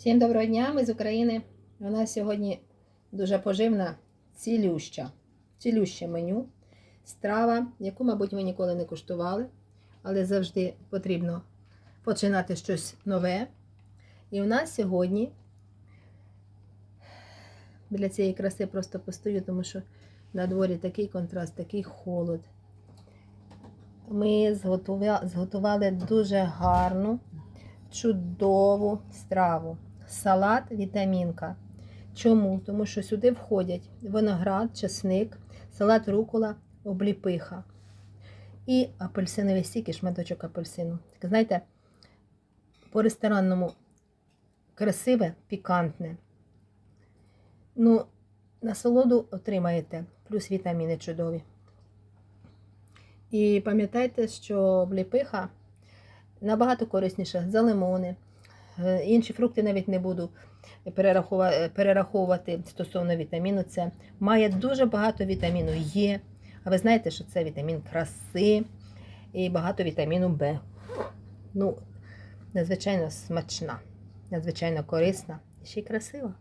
Всім доброго дня, ми з України. У нас сьогодні дуже поживна, цілюща, цілюще меню. Страва, яку, мабуть, ви ніколи не куштували, але завжди потрібно починати щось нове. І у нас сьогодні біля цієї краси просто постою, тому що на дворі такий контраст, такий холод. Ми зготували дуже гарну, чудову страву. Салат вітамінка. Чому? Тому що сюди входять виноград, чесник, салат рукола, обліпиха і апельсиновий сік і шматочок апельсину. Так, знаєте, по ресторанному красиве, пікантне. Ну, насолоду отримаєте, плюс вітаміни чудові. І пам'ятайте, що обліпиха набагато корисніша за лимони. Е, Інші фрукти навіть не буду перераховувати стосовно вітаміну С. Має дуже багато вітаміну Е. А ви знаєте, що це вітамін краси і багато вітаміну Б. Ну, надзвичайно смачна, надзвичайно корисна і ще й красива.